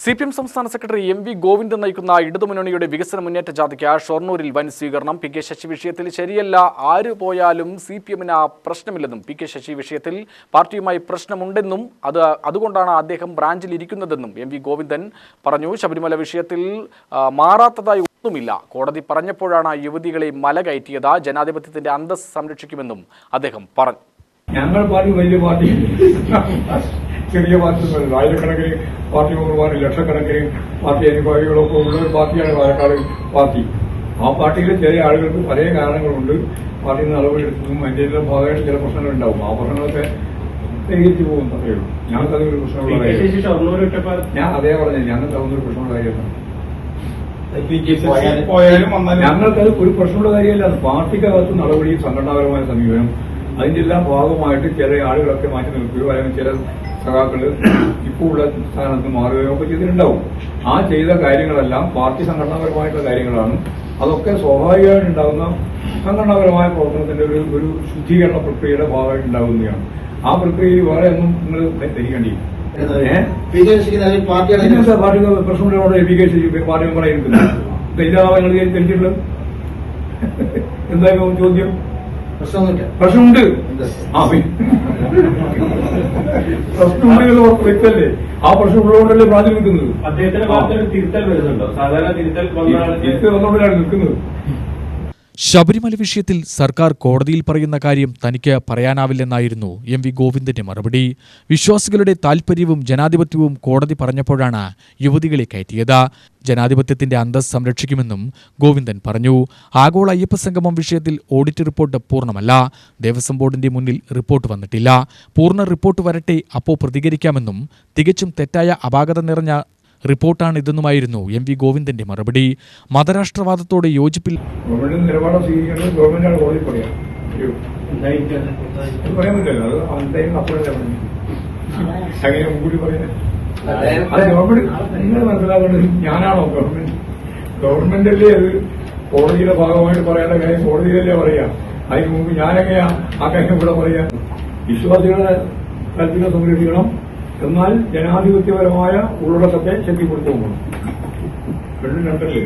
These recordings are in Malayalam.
സി പി എം സംസ്ഥാന സെക്രട്ടറി എം വി ഗോവിന്ദൻ നയിക്കുന്ന ഇടതുമുന്നണിയുടെ വികസന മുന്നേറ്റ ജാഥയ്ക്ക് ഷൊർണൂരിൽ വൻ സ്വീകരണം. പി കെ ശശി വിഷയത്തിൽ ശരിയല്ല ആര് പോയാലും സി പി എമ്മിന് പ്രശ്നമില്ലെന്നും പി കെ ശശി വിഷയത്തിൽ പാർട്ടിയുമായി പ്രശ്നമുണ്ടെന്നും അത് അതുകൊണ്ടാണ് അദ്ദേഹം ബ്രാഞ്ചിൽ ഇരിക്കുന്നതെന്നും എം വി ഗോവിന്ദൻ പറഞ്ഞു. ശബരിമല വിഷയത്തിൽ മാറാത്തതായി ഒന്നുമില്ല. കോടതി പറഞ്ഞപ്പോഴാണ് യുവതികളെ മല കയറ്റിയത്. ജനാധിപത്യത്തിന്റെ അന്തസ് സംരക്ഷിക്കുമെന്നും അദ്ദേഹം പറഞ്ഞു. പാർട്ടി വലിയ പാർട്ടി ചെറിയ പാർട്ടി ഒന്നുമല്ല. ആയിരക്കണക്കിന് പാർട്ടി മെമ്പർമാർ ലക്ഷക്കണക്കിന് പാർട്ടി അനുഭാവികളൊക്കെ ഉള്ള ഒരു പാർട്ടിയാണ് പാലക്കാട് പാർട്ടി. ആ പാർട്ടിയിലെ ചെറിയ ആളുകൾക്ക് പല കാരണങ്ങളുണ്ട്. പാർട്ടി നടപടിയെടുത്തതും അതിന്റെ എല്ലാം ഭാഗമായിട്ട് ചില പ്രശ്നങ്ങൾ ഉണ്ടാവും ആ പ്രശ്നങ്ങളൊക്കെ പരിഹരിച്ചു പോകും അത്രയേ ഉള്ളൂ. ഞങ്ങൾക്ക് അതൊരു പ്രശ്നമുള്ള ഞാൻ അതേ പറഞ്ഞത്. ഞങ്ങൾക്ക് അതൊന്നും ഒരു പ്രശ്നമുള്ള കാര്യമാണ് ഞങ്ങൾക്കത് ഒരു പ്രശ്നമുള്ള കാര്യമല്ല. അത് പാർട്ടിക്കകത്ത് നടപടിയും സംഘടനാപരമായ സമീപനം. അതിന്റെ എല്ലാം ഭാഗമായിട്ട് ചില ആളുകളൊക്കെ മാറ്റി നിൽക്കുകയോ അല്ലെങ്കിൽ ചില സഖാക്കൾ ഇപ്പോൾ ഉള്ള സ്ഥാനത്ത് മാറുകയോ ഒക്കെ ചെയ്തിട്ടുണ്ടാവും. ആ ചെയ്ത കാര്യങ്ങളെല്ലാം പാർട്ടി സംഘടനാപരമായിട്ടുള്ള കാര്യങ്ങളാണ്. അതൊക്കെ സ്വാഭാവികമായിട്ട് ഉണ്ടാകുന്ന സംഘടനാപരമായ പ്രവർത്തനത്തിന്റെ ഒരു ഒരു ശുദ്ധീകരണ പ്രക്രിയയുടെ ഭാഗമായിട്ട് ഉണ്ടാകുന്നതാണ്. ആ പ്രക്രിയയിൽ വേറെ ഒന്നും നിങ്ങൾ ധരിക്കേണ്ടിയില്ല കെ ശശി പാർട്ടി മെമ്പറായി നിൽക്കുന്നത് ഇതാവാ നിങ്ങൾ ധരിച്ചിട്ടുള്ളത്? എന്തായാലും ചോദ്യം? പ്രശ്നമുണ്ട്. പ്രശ്നമുണ്ട് വ്യക്തല്ലേ? ആ പ്രശ്നമുള്ളതുകൊണ്ടല്ലേ പ്രാതി നിൽക്കുന്നത് അദ്ദേഹത്തിന്റെ ഭാഗത്ത് തിരുത്തൽ വരുന്നുണ്ടോ? സാധാരണ തിരുത്തൽ തിരുത്തൽ വന്നുകൊണ്ടാണ് നിൽക്കുന്നത്? ശബരിമല വിഷയത്തിൽ സർക്കാർ കോടതിയിൽ പറയുന്ന കാര്യം തനിക്ക് പറയാനാവില്ലെന്നായിരുന്നു എം വി ഗോവിന്ദന്റെ മറുപടി. വിശ്വാസികളുടെ താൽപര്യവും ജനാധിപത്യവും കോടതി പറഞ്ഞപ്പോഴാണ് യുവതികളെ കയറ്റിയത് ജനാധിപത്യത്തിന്റെ അന്തസ് സംരക്ഷിക്കുമെന്നും ഗോവിന്ദൻ പറഞ്ഞു. ആഗോള അയ്യപ്പ സംഗമം വിഷയത്തിൽ ഓഡിറ്റ് റിപ്പോർട്ട് പൂർണമല്ല. ദേവസ്വം ബോർഡിന്റെ മുന്നിൽ റിപ്പോർട്ട് വന്നിട്ടില്ല. പൂർണ റിപ്പോർട്ട് വരട്ടെ അപ്പോൾ പ്രതികരിക്കാമെന്നും തികച്ചും തെറ്റായ അപാകത നിറഞ്ഞ റിപ്പോർട്ടാണ് ഇതെന്നുമായിരുന്നു എം വി ഗോവിന്ദന്റെ മറുപടി. മതരാഷ്ട്രവാദത്തോട് യോജിപ്പിൽ ഭാഗമായിട്ട് പറയേണ്ട അതിന് മുമ്പ് ഞാനെങ്ങനെയാ ആ കാര്യം ഇവിടെ പറയാ? വിശ്വാസികളെ താല്പര്യം സംരക്ഷിക്കണം. എന്നാൽ ജനാധിപത്യപരമായ ഉള്ളടക്കത്തെ ശക്തിപ്പെടുത്തുകയും വേണം രണ്ടും രണ്ടല്ലേ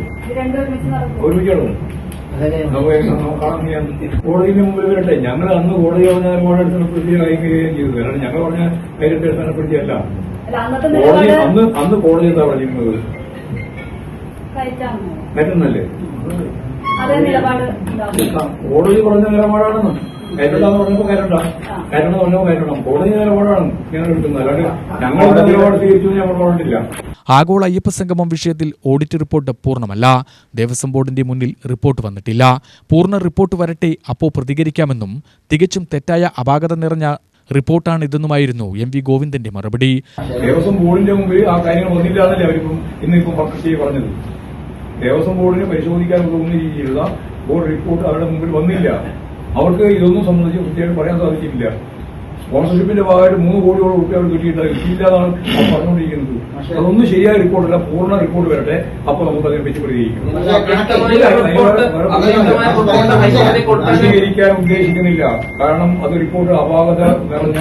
ഒരുമിച്ചാണ്? കോടതിന്റെ മുമ്പിൽ വരട്ടെ. ഞങ്ങൾ അന്ന് കോടതി പറഞ്ഞ നിലപാട് അടിസ്ഥാനപ്പെടുത്തിയ അയക്കുകയും ചെയ്തു. കാരണം ഞങ്ങൾ പറഞ്ഞ കാര്യത്തെ അടിസ്ഥാനപ്പെടുത്തിയല്ല. കോടതി അന്ന് അന്ന് കോടതി എന്താ പറഞ്ഞിരുന്നത്? കയറ്റുന്നല്ലേ. കോടതി പറഞ്ഞ നിലപാടാണെന്ന്. കയറ്റണ്ടെന്ന് പറഞ്ഞപ്പോ കയറ്റണ്ട കയറ്റണം പറഞ്ഞപ്പോ കയറ്റണം കോടതി നിലപാടാണ് ഞങ്ങൾ എടുക്കുന്നത് അല്ലാണ്ട് ഞങ്ങളുടെ നിലപാട് സ്വീകരിച്ചു ഞങ്ങൾ പറഞ്ഞിട്ടില്ല ആഗോള അയ്യപ്പ സംഗമം വിഷയത്തിൽ ഓഡിറ്റ് റിപ്പോർട്ട് പൂർണമല്ല. ദേവസ്വം ബോർഡിന്റെ മുന്നിൽ റിപ്പോർട്ട് വന്നിട്ടില്ല. പൂർണ റിപ്പോർട്ട് വരട്ടെ അപ്പോൾ പ്രതികരിക്കാമെന്നും തികച്ചും തെറ്റായ അപാകത നിറഞ്ഞ റിപ്പോർട്ടാണ് ഇതെന്നുമായിരുന്നു എം വി ഗോവിന്ദന്റെ മറുപടി. ദേവസ്വം ബോർഡിന്റെ മുമ്പിൽ ആ കാര്യങ്ങൾ വന്നില്ലാന്നല്ലേ അവരിപ്പം ഇന്നിപ്പം പത്രത്തിൽ പറഞ്ഞത്. ദേവസ്വം ബോർഡിനെ പരിശോധിക്കാൻ തോന്നുന്ന രീതിയിലുള്ള ബോർഡ് റിപ്പോർട്ട് അവരുടെ മുമ്പിൽ വന്നില്ല. അവർക്ക് ഇതൊന്നും സംബന്ധിച്ച് കൃത്യമായിട്ട് പറയാൻ സാധിച്ചിട്ടില്ല. സ്പോൺസർഷിപ്പിന്റെ ഭാഗമായിട്ട് മൂന്ന് കോടിയോളം റുപ്യ അവർ കിട്ടിയിട്ടില്ല കിട്ടിയില്ല എന്നാണ് അവർ പറഞ്ഞുകൊണ്ടിരിക്കുന്നത്. അതൊന്നും ശരിയായ റിപ്പോർട്ടല്ല പൂർണ റിപ്പോർട്ട് വരട്ടെ. അപ്പൊ നമുക്ക് അതിനെ പറ്റി പ്രതികരിക്കാം ഉദ്ദേശിക്കുന്നില്ല. കാരണം അത് റിപ്പോർട്ട് അപാകത നിറഞ്ഞ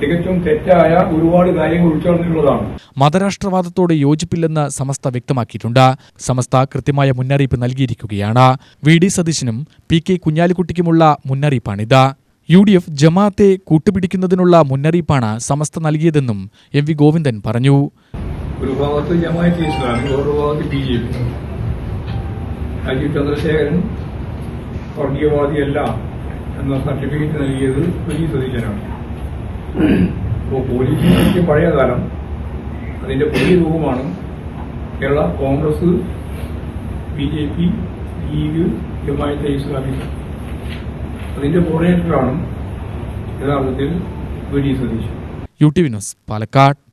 തികച്ചും തെറ്റായ ഒരുപാട് കാര്യങ്ങൾ ഉൾച്ചേർന്നിട്ടുള്ളതാണ്. മതരാഷ്ട്രവാദത്തോട് യോജിപ്പില്ലെന്ന് സമസ്ത വ്യക്തമാക്കിയിട്ടുണ്ട്. സമസ്ത കൃത്യമായ മുന്നറിയിപ്പ് നൽകിയിരിക്കുകയാണ്. വി ഡി സതീശനും പി കെ കുഞ്ഞാലിക്കുട്ടിക്കുമുള്ള മുന്നറിയിപ്പാണിത്. യു ഡി എഫ് ജമാഅത്തെ കൂട്ടുപിടിക്കുന്നതിനുള്ള മുന്നറിയിപ്പാണ് സമസ്ത നൽകിയതെന്നും എം വി ഗോവിന്ദൻ പറഞ്ഞു. ഒരു ഭാഗത്ത് ജമാഅത്ത് ഇസ്ലാമി വേറൊരു ഭാഗത്ത് ബി ജെ പി. ചന്ദ്രശേഖരൻ വർഗീയവാദിയല്ല എന്ന സർട്ടിഫിക്കറ്റ് നൽകിയത് വലിയ സതീശനാണ്. അപ്പോൾ പോലീസിന്റെ പഴയ കാലം. അതിന്റെ പുതിയ രൂപമാണ് Kerala Congress B J P League Jamaate Islami. അതിന്റെ കോർഡിനേറ്ററാണ് യഥാർത്ഥത്തിൽ V D Satheesan. U T Vinos Palakkad.